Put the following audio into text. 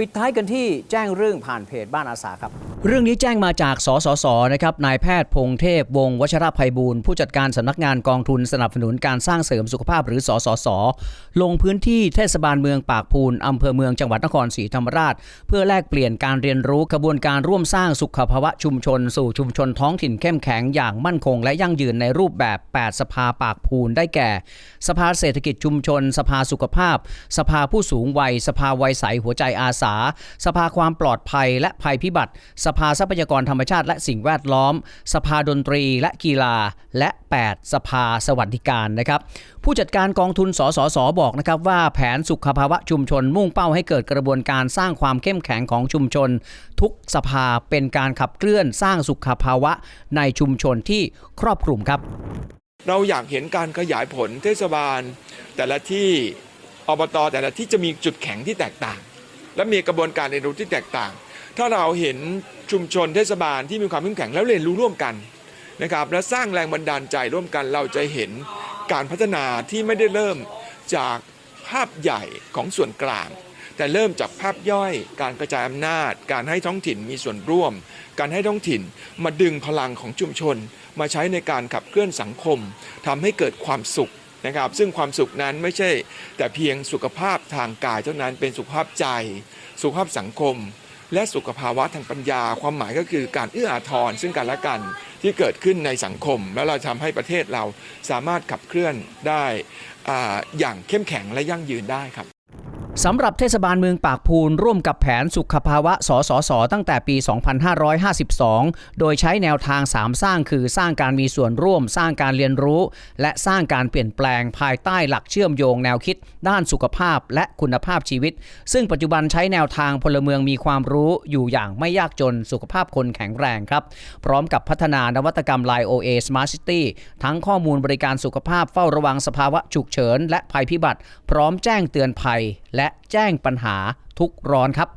ปิดท้ายกันที่แจ้งเรื่องผ่านเพจบ้านอาสาครับ เรื่องนี้แจ้งมาจากสสสนะครับนายแพทย์พงเทพ วงศ์วัชรภัยบูลย์ผู้จัดการสำนักงานกองทุนสนับสนุนการสร้างเสริมสุขภาพหรือสสส ลงพื้นที่เทศบาลเมืองปากพูนอำเภอเมืองจังหวัดนครศรีธรรมราช เพื่อแลกเปลี่ยนการเรียนรู้กระบวนการร่วมสร้างสุขภาวะชุมชน สู่ชุมชนท้องถิ่นเข้มแข็งอย่างมั่นคง และยั่งยืนในรูปแบบ 8 สภาปากพูนได้แก่ สภาเศรษฐกิจชุมชน สภาสุขภาพ สภาผู้สูงวัย สภาวัยใสหัวใจอาสาสภาความปลอดภัยและภัยพิบัติ สภาทรัพยากรธรรมชาติและสิ่งแวดล้อม สภาดนตรีและกีฬา และ 8 สภาสวัสดิการนะครับผู้จัดการกองทุนสสสบอกนะครับว่าแผนสุขภาวะชุมชนมุ่งเป้าให้เกิดกระบวนการสร้างความเข้มแข็งของชุมชน ทุกสภาเป็นการขับเคลื่อนสร้างสุขภาวะในชุมชนที่ครอบคลุมครับ เราอยากเห็นการขยายผลเทศบาล แต่ละที่อบตแต่ละที่จะมีจุดแข็งที่แตกต่าง และมีกระบวนการเรียนรู้ที่แตกต่าง ถ้าเราเห็นชุมชนเทศบาลที่มีความเข้มแข็งแล้วเรียนรู้ร่วมกันนะครับและสร้างแรงบันดาลใจร่วมกันเราจะเห็นการพัฒนาที่ไม่ได้เริ่มจากภาพใหญ่ของส่วนกลาง แต่เริ่มจากภาพย่อย การกระจายอำนาจ การให้ท้องถิ่นมีส่วนร่วม การให้ท้องถิ่นมาดึงพลังของชุมชน มาใช้ในการขับเคลื่อนสังคมทำให้เกิดความสุข นะครับ ซึ่งความสุขนั้นไม่ใช่แต่เพียงสุขภาพทางกายเท่านั้นเป็นสุขภาพใจ สุขภาพสังคม และสุขภาวะทางปัญญา ความหมายก็คือการเอื้ออาทรซึ่งกันและกันที่เกิดขึ้นในสังคม แล้วเราทำให้ประเทศเราสามารถขับเคลื่อนได้ออย่างเข้มแข็งและยั่งยืนได้ครับ สำหรับเทศบาลเมืองปากพูนร่วมกับแผนสุขภาวะสสส ตั้งแต่ปี 2552 โดยใช้แนวทาง 3 สร้างคือสร้างการมีส่วนร่วม สร้างการเรียนรู้ และสร้างการเปลี่ยนแปลงภายใต้หลักเชื่อมโยงแนวคิด ด้านสุขภาพและคุณภาพชีวิต ซึ่งปัจจุบันใช้แนวทางพลเมืองมีความรู้อยู่อย่างไม่ยากจนสุขภาพคนแข็งแรงครับ พร้อมกับพัฒนานวัตกรรม Line OA Smart City ทั้งข้อมูลบริการสุขภาพเฝ้าระวังสภาวะฉุกเฉินและภัยพิบัติ พร้อมแจ้งเตือนภัย และแจ้งปัญหาทุกร้อนครับ